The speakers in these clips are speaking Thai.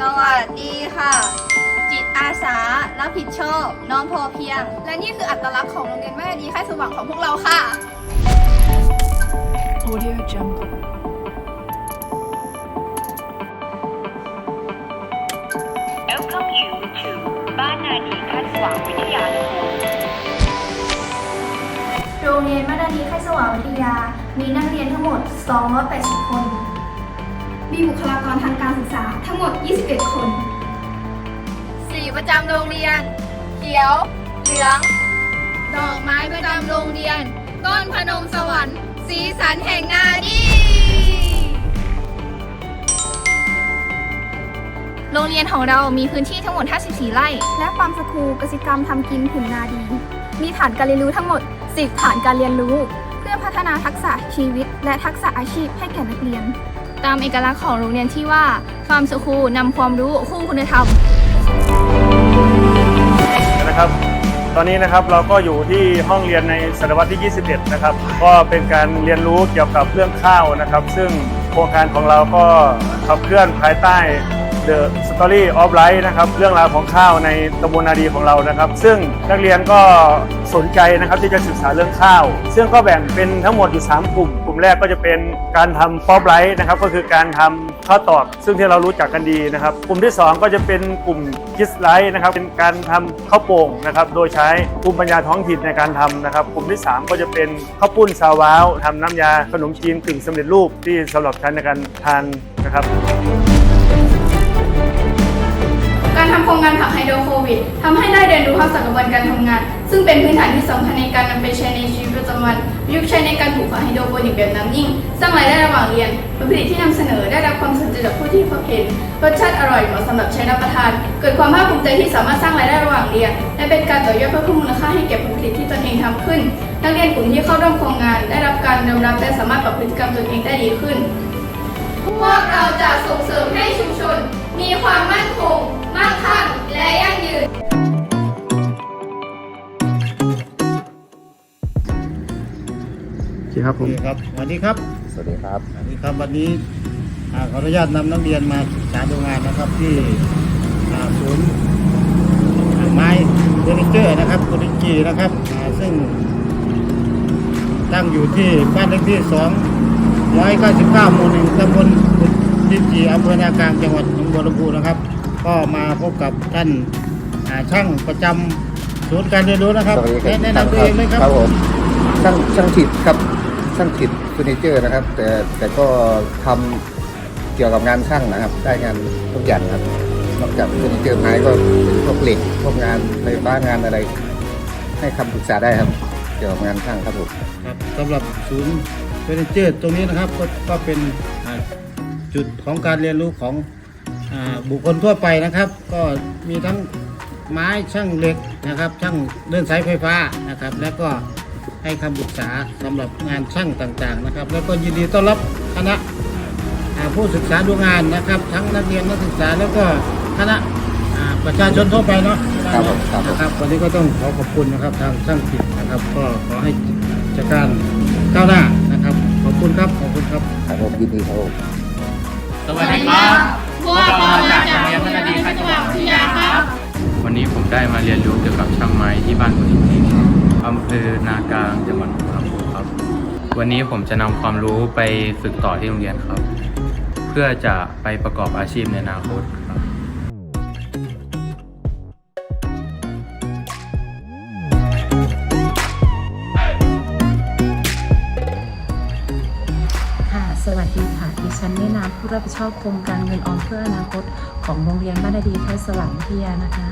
สวัสดีค่ะ จิตอาสารับผิดชอบ น้องพอเพียง และนี่คืออัตลักษณ์ของโรงเรียนแม่ดีค่ายสว่างของพวกเราค่ะ Audio Jungle. Welcome you to บ้านนาดีคัดสว่างวิทยาคมโรงเรียนมาดานีค่ายสว่างวิทยา มีนักเรียนทั้งหมด 280 คน มีบุคลากรทางการศึกษาทั้งหมด 21 คน สีประจำโรงเรียน เขียว เหลือง ดอกไม้ประจำโรงเรียน ต้นพนมสวรรค์ สีสันแห่งนาดีโรงเรียนของเรามีพื้นที่ทั้งหมด 54 ไร่ และฟาร์มสคูลกสิกรรมทำกินถึงนาดี มีฐานการเรียนรู้ทั้งหมด 10 ฐานการเรียนรู้ เพื่อพัฒนาทักษะชีวิต และทักษะอาชีพให้แก่นักเรียน ตามเอกลักษณ์ของโรงเรียนที่ว่าฟาร์มสคูลนำความรู้คู่คุณธรรม นะครับ ตอนนี้นะครับเราก็อยู่ที่ห้องเรียนในศตวรรษที่ 21 นะครับ ก็เป็นการเรียนรู้เกี่ยวกับเรื่องข้าวนะครับ ซึ่งโครงการของเราก็ขับเคลื่อนภายใต้ The Story of Life นะครับเรื่องราวของข้าวในตำบลนาดีของเรานะครับ ซึ่งนักเรียนก็สนใจนะครับที่จะศึกษาเรื่องข้าว ซึ่งก็แบ่งเป็นทั้งหมดอยู่ 3 กลุ่ม กลุ่มแรกก็จะเป็นการทำป๊อปไลท์นะครับก็คือการทำข้าวตอก ซึ่งที่เรารู้จักกันดีนะครับ กลุ่มที่ 2 ก็จะเป็นกลุ่มคิสไลท์นะครับเป็นการทำข้าวโป่งนะครับโดยใช้ภูมิปัญญาท้องถิ่นในการทำนะครับ กลุ่มที่ 3 ก็จะเป็นข้าวปุ้นซาวาวทำน้ำยาขนมจีนกึ่งสำเร็จรูปที่สำหรับใช้ในการทานนะครับ การทำโครงงานผักไฮโดรโควิดทำให้ได้เรียนรู้ทักษะกระบวนการทำงาน ซึ่งเป็นพื้นฐานที่สำคัญในการนำไปใช้ในชีวิตประจำวันประยุกต์ใช้ในการปลูกผักไฮโดรโปนิกแบบน้ำนิ่ง สร้างรายได้ระหว่างเรียนผลผลิตที่นำเสนอได้รับความสนใจจากผู้ที่พบเห็นรสชาติอร่อยเหมาะสำหรับใช้รับประทาน เกิดความภาคภูมิใจที่สามารถสร้างรายได้ระหว่างเรียน และเป็นการต่อยอดเพิ่มมูลค่าให้แก่ผลผลิตที่ตนเองทำขึ้น นักเรียนกลุ่มที่เข้าร่วมโครงงาน ได้รับการยอมรับและสามารถปรับพฤติกรรมตนเองได้ดีขึ้น พวกเราจะส่งเสริมให้ชุมชน มีความมั่นคง มั่งคั่ง และยั่งยืนครับผม โอเคครับสวัสดีครับสวัสดีครับสวัสดีครับวันนี้อ่าขออนุญาตนำนักเรียนมาศึกษาดูงานนะครับที่อ่าศูนย์อ่าไม้เฟอร์นิเจอร์นะครับกุริจีนะครับอ่าซึ่งตั้งอยู่ที่บ้านเลขที่ 299หมู่หนึ่งตำบลกุริจีอำเภอนากลางจังหวัดหนองบัวลำพูนะครับ ก็มาพบกับท่านอ่าช่างประจำศูนย์การเรียนรู้นะครับ สวัสดีครับแนะนำตัวเองไหมครับครับผมช่างช่างถิดครับช่างถิดเฟอร์นิเจอร์นะครับ แต่แต่ก็ทำเกี่ยวกับงานช่างนะครับ ได้งานทุกอย่างครับนอกจากเฟอร์นิเจอร์ไม้ก็เป็นพวกเหล็กพวกงานไฟฟ้างานอะไร ให้คำปรึกษาได้ครับ เกี่ยวกับงานช่างครับผมครับสำหรับศูนย์เฟอร์นิเจอร์ตรงนี้นะครับก็ก็เป็นอ่าจุดของการเรียนรู้ของอาบุคคลทั่วไปนะครับ ก็มีทั้งไม้ช่างเหล็กนะครับ ช่างเดินสายไฟฟ้านะครับ แล้วก็ให้คำปรึกษาสำหรับงานช่างต่างๆนะครับ แล้วก็ยินดีต้อนรับคณะอ่าผู้ศึกษาดูงานนะครับ ทั้งนักเรียนนักศึกษาแล้วก็คณะ อ่าประชาชนทั่วไปเนาะครับผมครับผม นะครับวันนี้ก็ต้องขอขอบคุณนะครับทางช่างผิดนะครับ ก็ขอให้จัดการก้าวหน้านะครับ ขอบคุณครับขอบคุณครับ ครับผมยินดีครับผม สวัสดีครับพวกเรามาจากโรงเรียนพัฒนาค่ายสว่างวิทยาครับ วันนี้ผมได้มาเรียนรู้เกี่ยวกับช่างไม้ที่บ้านคุณจริงๆอำเภอนากลางจังหวัดบุรีรัมย์ครับ วันนี้ผมจะนำความรู้ไปฝึกต่อที่โรงเรียนครับ เพื่อจะไปประกอบอาชีพในอนาคตครับ ผู้รับผิดชอบโครงการเงินออมเพื่ออนาคตของโรงเรียนบ้านดีไทยสว่างวิทยานะคะ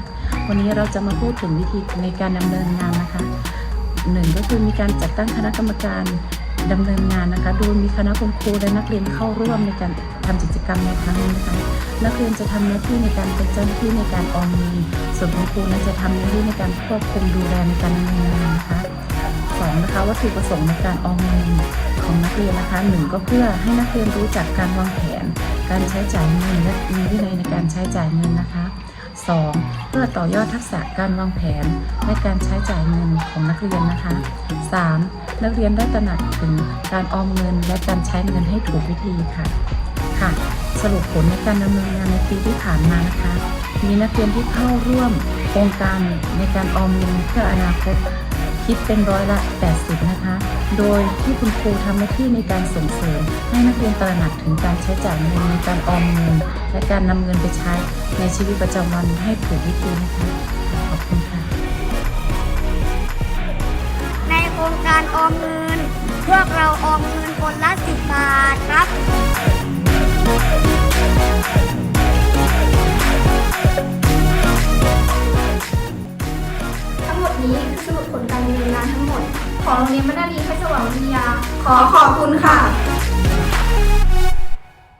วันนี้เราจะมาพูดถึงวิธีในการดำเนินงานนะคะหนึ่งก็คือมีการจัดตั้งคณะกรรมการดำเนินงานนะคะ โดยมีคณะคุณครูและนักเรียนเข้าร่วมในการทำกิจกรรมในครั้งนี้นะคะ นักเรียนจะทำหน้าที่ในการเป็นเจ้าหน้าที่ในการออมเงินส่วนคุณครูนั้นจะทำหน้าที่ในการควบคุมดูแลในการดำเนินงานนะคะสองนะคะวัตถุประสงค์ในการออมเงินของนักเรียนนะคะหนึ่งก็เพื่อให้นักเรียนรู้จักการวางแผน การใช้จ่ายเงินและมีวินัยในการใช้จ่ายเงินนะคะสองเพื่อต่อยอดทักษะการวางแผนและการใช้จ่ายเงินของนักเรียนนะคะสามนักเรียนได้ตระหนักถึงการออมเงินและการใช้เงินให้ถูกวิธีค่ะ ค่ะ สรุปผลในการดำเนินงานในปีที่ผ่านมานะคะ มีนักเรียนที่เข้าร่วมโครงการในการออมเงินเพื่ออนาคตคิดเป็นร้อยละ 80 นะคะ โดยที่คุณครูทำหน้าที่ในการส่งเสริมให้ เรียนตระหนักถึงการใช้จ่ายเงินในการออมเงิน และการนำเงินไปใช้ในชีวิตประจำวันให้ถูกวิธีนะคะขอบคุณค่ะ ในโครงการออมเงิน พวกเราออมเงินคนละสิบบาทครับทั้งหมดนี้คือสรุปผลการดำเนินงานทั้งหมด ของโรงเรียนบ้านนาดีค่สว่างวิทยา ขอขอบคุณค่ะ